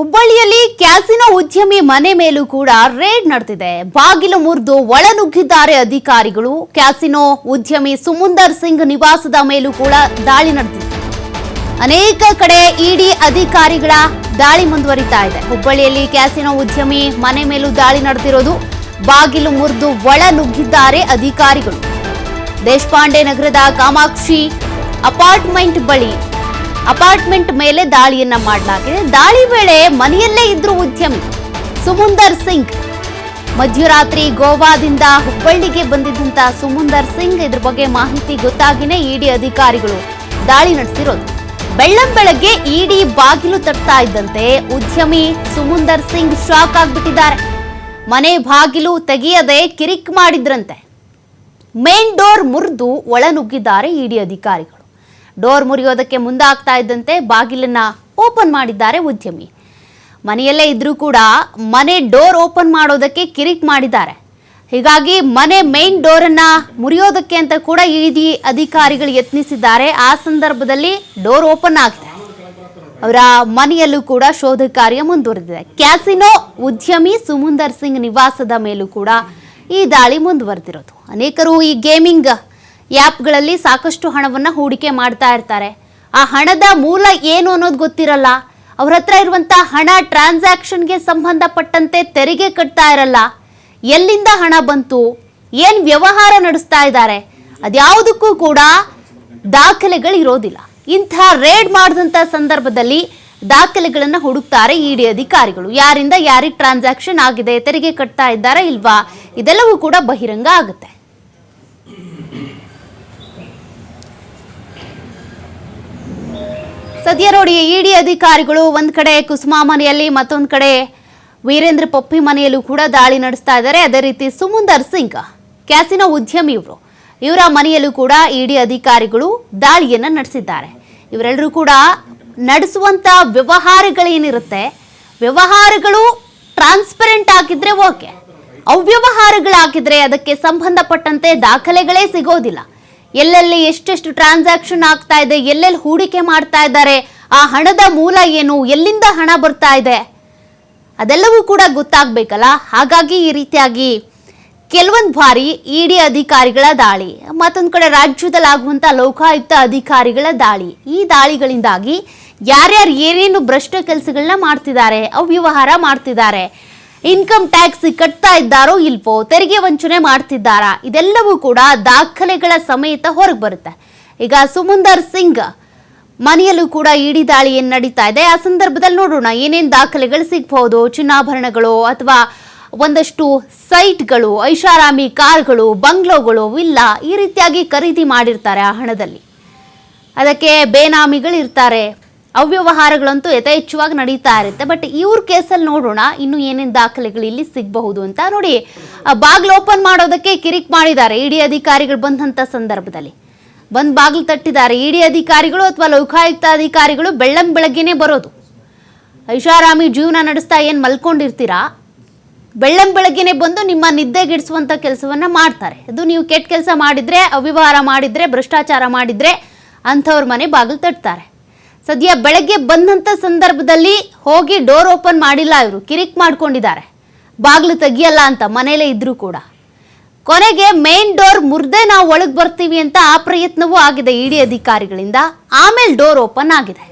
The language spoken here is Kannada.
ಹುಬ್ಬಳ್ಳಿಯಲ್ಲಿ ಕ್ಯಾಸಿನೋ ಉದ್ಯಮಿ ಮನೆ ಮೇಲೂ ಕೂಡ ರೇಡ್ ನಡೆದಿದೆ ಬಾಗಿಲು ಮುರಿದು ಒಳನುಗ್ಗಿದ್ದಾರೆ ಅಧಿಕಾರಿಗಳು. ಕ್ಯಾಸಿನೋ ಉದ್ಯಮಿ ಸುಮುಂದರ್ ಸಿಂಗ್ ನಿವಾಸದ ಮೇಲೂ ಕೂಡ ದಾಳಿ ನಡೆದಿದೆ. ಅನೇಕ ಕಡೆ ಇಡಿ ಅಧಿಕಾರಿಗಳ ದಾಳಿ ಮುಂದುವರಿತಾ ಇದೆ. ಹುಬ್ಬಳ್ಳಿಯಲ್ಲಿ ಕ್ಯಾಸಿನೋ ಉದ್ಯಮಿ ಮನೆ ಮೇಲೂ ದಾಳಿ ನಡೆದಿರೋದು ಬಾಗಿಲು ಮುರಿದು ಒಳ ನುಗ್ಗಿದ್ದಾರೆ ಅಧಿಕಾರಿಗಳು. ದೇಶಪಾಂಡೆ ನಗರದ ಕಾಮಾಕ್ಷಿ ಅಪಾರ್ಟ್ಮೆಂಟ್ ಬಳಿ ಅಪಾರ್ಟ್ಮೆಂಟ್ ಮೇಲೆ ದಾಳಿಯನ್ನ ಮಾಡಲಾಗಿದೆ. ದಾಳಿ ವೇಳೆ ಮನೆಯಲ್ಲೇ ಇದ್ರು ಉದ್ಯಮಿ ಸುಮುಂದರ್ ಸಿಂಗ್. ಮಧ್ಯರಾತ್ರಿ ಗೋವಾದಿಂದ ಹುಬ್ಬಳ್ಳಿಗೆ ಬಂದಿದ್ದಂತ ಸುಮುಂದರ್ ಸಿಂಗ್ ಇದ್ರ ಬಗ್ಗೆ ಮಾಹಿತಿ ಗೊತ್ತಾಗಿನೇ ಇಡಿ ಅಧಿಕಾರಿಗಳು ದಾಳಿ ನಡೆಸಿರೋದು. ಬೆಳ್ಳಂ ಬೆಳಗ್ಗೆ ಇಡಿ ಬಾಗಿಲು ತಟ್ತಾ ಇದ್ದಂತೆ ಉದ್ಯಮಿ ಸುಮುಂದರ್ ಸಿಂಗ್ ಶಾಕ್ ಆಗ್ಬಿಟ್ಟಿದ್ದಾರೆ. ಮನೆ ಬಾಗಿಲು ತೆಗೆಯದೆ ಕಿರಿಕ್ ಮಾಡಿದ್ರಂತೆ. ಮೇನ್ ಡೋರ್ ಮುರಿದು ಒಳ ನುಗ್ಗಿದ್ದಾರೆ ಇಡಿ ಅಧಿಕಾರಿಗಳು. ಡೋರ್ ಮುರಿಯೋದಕ್ಕೆ ಮುಂದಾಗ್ತಾ ಇದ್ದಂತೆ ಬಾಗಿಲನ್ನ ಓಪನ್ ಮಾಡಿದ್ದಾರೆ ಉದ್ಯಮಿ. ಮನೆಯಲ್ಲೇ ಇದ್ರೂ ಕೂಡ ಮನೆ ಡೋರ್ ಓಪನ್ ಮಾಡೋದಕ್ಕೆ ಕಿರಿಕ್ ಮಾಡಿದ್ದಾರೆ. ಹೀಗಾಗಿ ಮನೆ ಮೇನ್ ಡೋರನ್ನ ಮುರಿಯೋದಕ್ಕೆ ಅಂತ ಕೂಡ ಇಡಿ ಅಧಿಕಾರಿಗಳು ಯತ್ನಿಸಿದ್ದಾರೆ. ಆ ಸಂದರ್ಭದಲ್ಲಿ ಡೋರ್ ಓಪನ್ ಆಗಿದೆ. ಅವರ ಮನೆಯಲ್ಲೂ ಕೂಡ ಶೋಧ ಕಾರ್ಯ ಮುಂದುವರೆದಿದೆ. ಕ್ಯಾಸಿನೋ ಉದ್ಯಮಿ ಸುಮುಂದರ್ ಸಿಂಗ್ ನಿವಾಸದ ಮೇಲೂ ಕೂಡ ಈ ದಾಳಿ ಮುಂದುವರೆದಿರೋದು. ಅನೇಕರು ಈ ಗೇಮಿಂಗ್ ಆ್ಯಪ್ಗಳಲ್ಲಿ ಸಾಕಷ್ಟು ಹಣವನ್ನು ಹೂಡಿಕೆ ಮಾಡ್ತಾ ಇರ್ತಾರೆ. ಆ ಹಣದ ಮೂಲ ಏನು ಅನ್ನೋದು ಗೊತ್ತಿರಲ್ಲ. ಅವ್ರ ಹತ್ರ ಇರುವಂಥ ಹಣ ಟ್ರಾನ್ಸಾಕ್ಷನ್ಗೆ ಸಂಬಂಧಪಟ್ಟಂತೆ ತೆರಿಗೆ ಕಟ್ತಾ ಇರಲ್ಲ. ಎಲ್ಲಿಂದ ಹಣ ಬಂತು? ಏನು ವ್ಯವಹಾರ ನಡೆಸ್ತಾ ಇದ್ದಾರೆ? ಅದ್ಯಾವುದಕ್ಕೂ ಕೂಡ ದಾಖಲೆಗಳು ಇರೋದಿಲ್ಲ. ಇಂಥ ರೇಡ್ ಮಾಡಿದಂಥ ಸಂದರ್ಭದಲ್ಲಿ ದಾಖಲೆಗಳನ್ನು ಹುಡುಕ್ತಾರೆ ಇಡಿ ಅಧಿಕಾರಿಗಳು. ಯಾರಿಂದ ಯಾರಿಗೆ ಟ್ರಾನ್ಸಾಕ್ಷನ್ ಆಗಿದೆ, ತೆರಿಗೆ ಕಟ್ತಾ ಇದ್ದಾರಾ ಇಲ್ವಾ, ಇದೆಲ್ಲವೂ ಕೂಡ ಬಹಿರಂಗ ಆಗುತ್ತೆ. ಸದ್ಯ ನೋಡಿ ಇಡಿ ಅಧಿಕಾರಿಗಳು ಒಂದ್ ಕಡೆ ಕುಸುಮಾ ಮನೆಯಲ್ಲಿ, ಮತ್ತೊಂದ್ ಕಡೆ ವೀರೇಂದ್ರ ಪಪ್ಪಿ ಮನೆಯಲ್ಲೂ ಕೂಡ ದಾಳಿ ನಡೆಸ್ತಾ ಇದ್ದಾರೆ. ಅದೇ ರೀತಿ ಸುಮುಂದರ್ ಸಿಂಗ್, ಕ್ಯಾಸಿನೋ ಉದ್ಯಮಿ ಇವರು, ಇವರ ಮನೆಯಲ್ಲೂ ಕೂಡ ಇಡಿ ಅಧಿಕಾರಿಗಳು ದಾಳಿಯನ್ನ ನಡೆಸಿದ್ದಾರೆ. ಇವರೆಲ್ಲರೂ ಕೂಡ ನಡೆಸುವಂತ ವ್ಯವಹಾರಗಳೇನಿರುತ್ತೆ, ವ್ಯವಹಾರಗಳು ಟ್ರಾನ್ಸ್ಪರೆಂಟ್ ಆಗಿದ್ರೆ ಓಕೆ, ಅವ್ಯವಹಾರಗಳಾಗಿದ್ರೆ ಅದಕ್ಕೆ ಸಂಬಂಧಪಟ್ಟಂತೆ ದಾಖಲೆಗಳೇ ಸಿಗೋದಿಲ್ಲ. ಎಲ್ಲೆಲ್ಲಿ ಎಷ್ಟೆಷ್ಟು ಟ್ರಾನ್ಸಾಕ್ಷನ್ ಆಗ್ತಾ ಇದೆ, ಎಲ್ಲೆಲ್ಲಿ ಹೂಡಿಕೆ ಮಾಡ್ತಾ ಇದ್ದಾರೆ, ಆ ಹಣದ ಮೂಲ ಏನು, ಎಲ್ಲಿಂದ ಹಣ ಬರ್ತಾ ಇದೆ? ಅದೆಲ್ಲವೂ ಕೂಡ ಗೊತ್ತಾಗಬೇಕಲ್ಲ? ಹಾಗಾಗಿ ಈ ರೀತಿಯಾಗಿ ಕೆಲವೊಂದು ಬಾರಿ ಇಡಿ ಅಧಿಕಾರಿಗಳ ದಾಳಿ, ಮತ್ತೊಂದು ಕಡೆ ರಾಜ್ಯದಲ್ಲಿ ಲೋಕಾಯುಕ್ತ ಅಧಿಕಾರಿಗಳ ದಾಳಿ. ಈ ದಾಳಿಗಳಿಂದಾಗಿ ಯಾರ್ಯಾರು ಏನೇನು ಭ್ರಷ್ಟ ಕೆಲಸಗಳನ್ನ ಮಾಡ್ತಿದ್ದಾರೆ, ಅವ್ಯವಹಾರ ಮಾಡ್ತಿದ್ದಾರೆ ಇನ್ಕಮ್ ಟ್ಯಾಕ್ಸ್ ಕಟ್ತಾ ಇದ್ದಾರೋ ಇಲ್ವೋ, ತೆರಿಗೆ ವಂಚನೆ ಮಾಡ್ತಿದ್ದಾರಾ, ಇದೆಲ್ಲವೂ ಕೂಡ ದಾಖಲೆಗಳ ಸಮೇತ ಹೊರಗೆ ಬರುತ್ತೆ. ಈಗ ಸುಮಂದರ್ ಸಿಂಗ್ ಮನೆಯಲ್ಲೂ ಕೂಡ ಇಡಿ ದಾಳಿ ಏನು ನಡೀತಾ ಇದೆ. ಆ ಸಂದರ್ಭದಲ್ಲಿ ನೋಡೋಣ, ಏನೇನು ದಾಖಲೆಗಳು ಸಿಗ್ಬಹುದು? ಚಿನ್ನಾಭರಣಗಳು ಅಥವಾ ಒಂದಷ್ಟು ಸೈಟ್ಗಳು, ಐಷಾರಾಮಿ ಕಾರ್ಗಳು, ಬಂಗ್ಲೋಗಳು ಇಲ್ಲ, ಈ ರೀತಿಯಾಗಿ ಖರೀದಿ ಮಾಡಿರ್ತಾರೆ ಆ ಹಣದಲ್ಲಿ. ಅದಕ್ಕೆ ಬೇನಾಮಿಗಳು ಇರ್ತಾರೆ ಅವ್ಯವಹಾರಗಳಂತೂ ಯಥೇಚ್ಛವಾಗಿ ನಡೀತಾ ಇರುತ್ತೆ. ಬಟ್ ಇವ್ರ ಕೇಸಲ್ಲಿ ನೋಡೋಣ, ಇನ್ನು ಏನೇನು ದಾಖಲೆಗಳು ಇಲ್ಲಿ ಸಿಗಬಹುದು ಅಂತ ನೋಡಿ. ಬಾಗ್ಲು ಓಪನ್ ಮಾಡೋದಕ್ಕೆ ಕಿರಿಕ್ ಮಾಡಿದ್ದಾರೆ ಇಡಿ ಅಧಿಕಾರಿಗಳು ಬಂದಂಥ ಸಂದರ್ಭದಲ್ಲಿ. ಬಂದು ಬಾಗಿಲು ತಟ್ಟಿದ್ದಾರೆ ಇಡಿ ಅಧಿಕಾರಿಗಳು ಅಥವಾ ಲೋಕಾಯುಕ್ತ ಅಧಿಕಾರಿಗಳು ಬೆಳ್ಳಂ ಬೆಳಗ್ಗೆನೇ ಬರೋದು. ಐಷಾರಾಮಿ ಜೀವನ ನಡೆಸ್ತಾ ಏನು ಮಲ್ಕೊಂಡಿರ್ತೀರಾ? ಬೆಳ್ಳಂ ಬೆಳಗ್ಗೆನೆ ಬಂದು ನಿಮ್ಮ ನಿದ್ದೆಗೆಡಿಸುವಂಥ ಕೆಲಸವನ್ನ ಮಾಡ್ತಾರೆ. ಅದು ನೀವು ಕೆಟ್ಟ ಕೆಲಸ ಮಾಡಿದ್ರೆ, ಅವ್ಯವಹಾರ ಮಾಡಿದ್ರೆ, ಭ್ರಷ್ಟಾಚಾರ ಮಾಡಿದ್ರೆ ಅಂಥವ್ರ ಮನೆ ಬಾಗಿಲು ತಟ್ತಾರೆ. ಸದ್ಯ ಬೆಳಗ್ಗೆ ಬಂದಂತ ಸಂದರ್ಭದಲ್ಲಿ ಹೋಗಿ ಡೋರ್ ಓಪನ್ ಮಾಡಿಲ್ಲ ಇವರು. ಕಿರಿಕ್ ಮಾಡ್ಕೊಂಡಿದ್ದಾರೆ. ಬಾಗಿಲು ತೆಗಿಯಲ್ಲ ಅಂತ ಮನೇಲೇ ಇದ್ರೂ ಕೂಡ. ಕೊನೆಗೆ ಮೇನ್ ಡೋರ್ ಮುರಿದೇ ನಾವು ಒಳಗೆ ಬರ್ತೀವಿ ಅಂತ ಆ ಪ್ರಯತ್ನವೂ ಆಗಿದೆ ಇಡಿ ಅಧಿಕಾರಿಗಳಿಂದ. ಆಮೇಲೆ ಡೋರ್ ಓಪನ್ ಆಗಿದೆ.